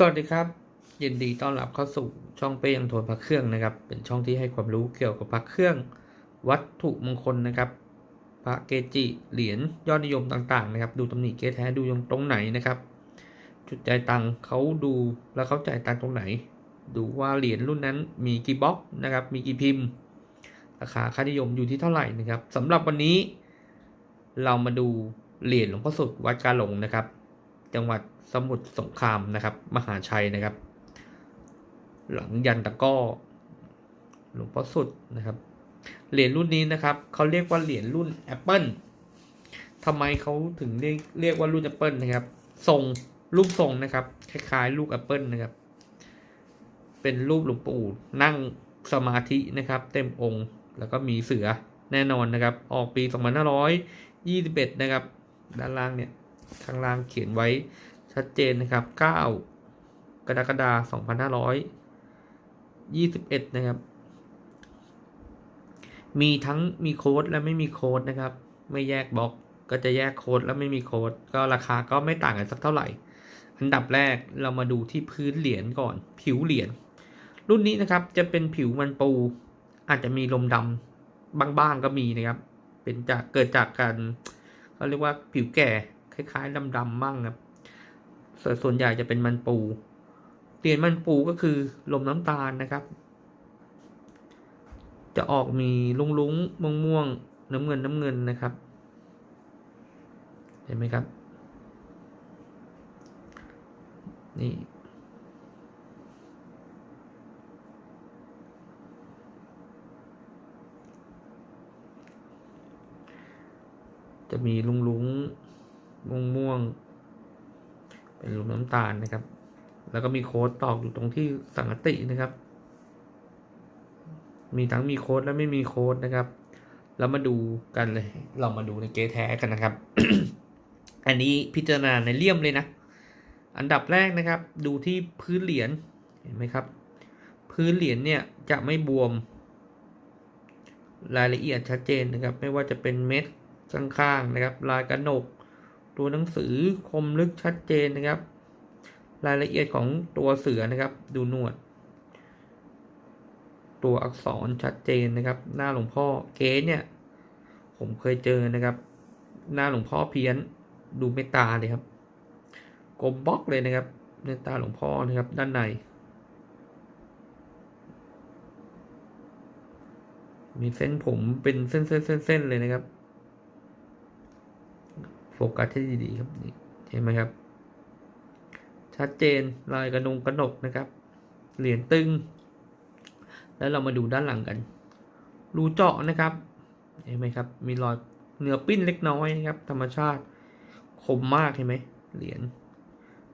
สวัสดีครับ ยินดีต้อนรับเข้าสู่ช่องเป้ยังโทนพระเครื่องนะครับ เป็นช่องที่ให้ความรู้เกี่ยวกับพระเครื่อง วัตถุมงคลนะครับ พระเกจิเหรียญยอดนิยมต่างๆนะครับ ดูตำหนิเกแท้ดูยงตรงไหนนะครับ จุดใจตังเขาดูแล้วเขาจ่ายตังตรงไหน ดูว่าเหรียญรุ่นนั้นมีกี่บล็อกนะครับ มีกี่พิมพ์ ราคาค่านิยมอยู่ที่เท่าไหร่นะครับสำหรับวันนี้ เรามาดูเหรียญหลวงพ่อสุดวัดกาหลงนะครับ จังหวัดสมุทรสงครามนะครับ มหาชัยนะครับ หลังยันตะก้อหลวงพ่อสุดนะครับ เหรียญรุ่นนี้นะครับเขาเรียกว่าเหรียญรุ่นแอปเปิลทำไมเขาถึงเรียกเรียกว่ารุ่นแอปเปิลนะครับ ทรงรูปทรงนะครับ คล้ายๆ ลูกแอปเปิลนะครับ เป็นรูปหลวงปู่นั่งสมาธินะครับ เต็มองค์แล้วก็มีเสือแน่นอนนะครับ ออกปี 2521 นะครับ ด้านล่างเนี่ย ข้างล่างเขียนไว้ชัดเจนนะครับ 9 กรกฎาคม2521 นะครับ มีทั้งมีโค้ดและไม่มีโค้ดนะครับ ไม่แยกบล็อกก็จะแยกโค้ดและไม่มีโค้ดก็ราคาก็ไม่ต่างกันสักเท่าไหร่ อันดับแรกเรามาดูที่พื้นเหรียญก่อน ผิวเหรียญรุ่นนี้นะครับจะเป็นผิวมันปู อาจจะมีลมดำบ้างๆก็มีนะครับ เป็นจากเกิดจากการเขาเรียกว่าผิวแก่ คล้ายๆดำๆมั่งครับส่วนส่วนใหญ่จะเป็นมันปูเหรียญมันปูก็คือลมน้ำตาลนะครับ จะออกมีลุงลุงม่วงม่วงน้ำเงินน้ำเงินนะครับ เห็นไหมครับ นี่จะมีลุงลุง ม่วงม่วงๆเป็นลุงน้ำตาลนะครับ แล้วก็มีโค้ดตอกอยู่ตรงที่สังกตินะครับ มีทั้งมีโค้ดและไม่มีโค้ดนะครับแล้วมาดูกันเลย เรามาดูในเกแท้กันนะครับ อันนี้พิจารณาในเลี่ยมเลยนะ อันดับแรกนะครับ ดูที่พื้นเหรียญเห็นไหมครับ พื้นเหรียญเนี่ยจะไม่บวมรายละเอียดชัดเจนนะครับ ไม่ว่าจะเป็นเม็ดข้างๆนะครับ ลายกระหนก ตัวหนังสือคมลึกชัดเจนนะครับ รายละเอียดของตัวเสือนะครับ ดูนวด ตัวอักษรชัดเจนนะครับ หน้าหลวงพ่อเก๊เนี่ย ผมเคยเจอนะครับ หน้าหลวงพ่อเพี้ยน ดูเมตตาเลยครับกลมบล็อกเลยนะครับเมตตาหลวงพ่อนะครับ ด้านในมีเส้นผมเป็นเส้นเส้นเส้นเส้นเลยนะครับ โฟกัสให้ดีๆครับนี่เห็นไหมครับ ชัดเจนลายกระนงกระหนกนะครับ เหรียญตึง แล้วเรามาดูด้านหลังกัน รูเจาะนะครับ เห็นไหมครับ มีรอยเนื้อปิ้นเล็กน้อยนะครับ ธรรมชาติคมมากเห็นไหมเหรียญ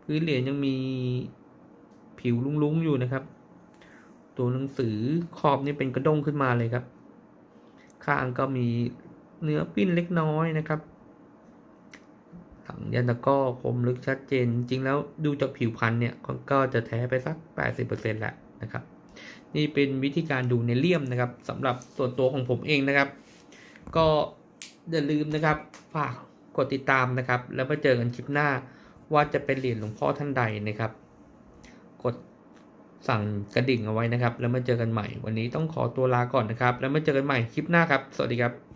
พื้นเหรียญยังมีผิวลุ้งๆอยู่นะครับ ตัวหนังสือขอบนี่เป็นกระด้งขึ้นมาเลยครับ ข้างก็มีเนื้อปิ้นเล็กน้อยนะครับ ถังยันตะก้อคมลึกชัดเจน จริงแล้วดูจากผิวพันธุ์เนี่ยก็จะแท้ไปสัก 80%แล้วนะครับ นี่เป็นวิธีการดูในเลี่ยมนะครับสำหรับส่วนตัวของผมเองนะครับ ก็อย่าลืมนะครับฝากกดติดตามนะครับ แล้วมาเจอกันคลิปหน้าว่าจะเป็นเหรียญหลวงพ่อท่านใดนะครับ กดสั่งกระดิ่งเอาไว้นะครับ แล้วมาเจอกันใหม่ วันนี้ต้องขอตัวลาก่อนนะครับ แล้วมาเจอกันใหม่คลิปหน้าครับ สวัสดีครับ